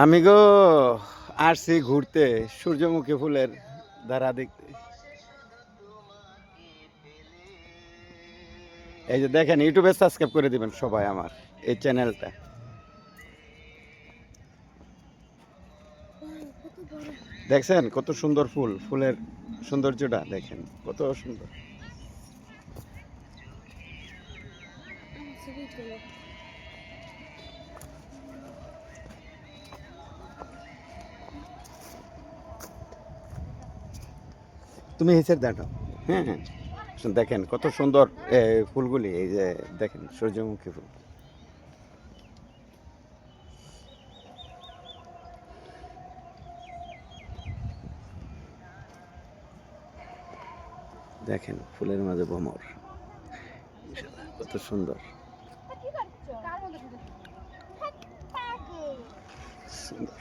আমি গো আসছি ঘুরতে, সূর্যমুখী ফুলের ধারা দেখতে। এই যে দেখেন, ইউটিউবে সাবস্ক্রাইব করে দিবেন সবাই আমার, এই চ্যানেলটা দেখছেন কত সুন্দর ফুল, ফুলের সৌন্দর্যটা দেখেন, কত সুন্দর। তুমি হিসের দেখো হ্যাঁ হ্যাঁ। দেখেন কত সুন্দর ফুলগুলি এই যে দেখেন সূর্যমুখী ফুল। দেখেন ফুলের মাঝে ভ্রমর। কত সুন্দর? সুন্দর।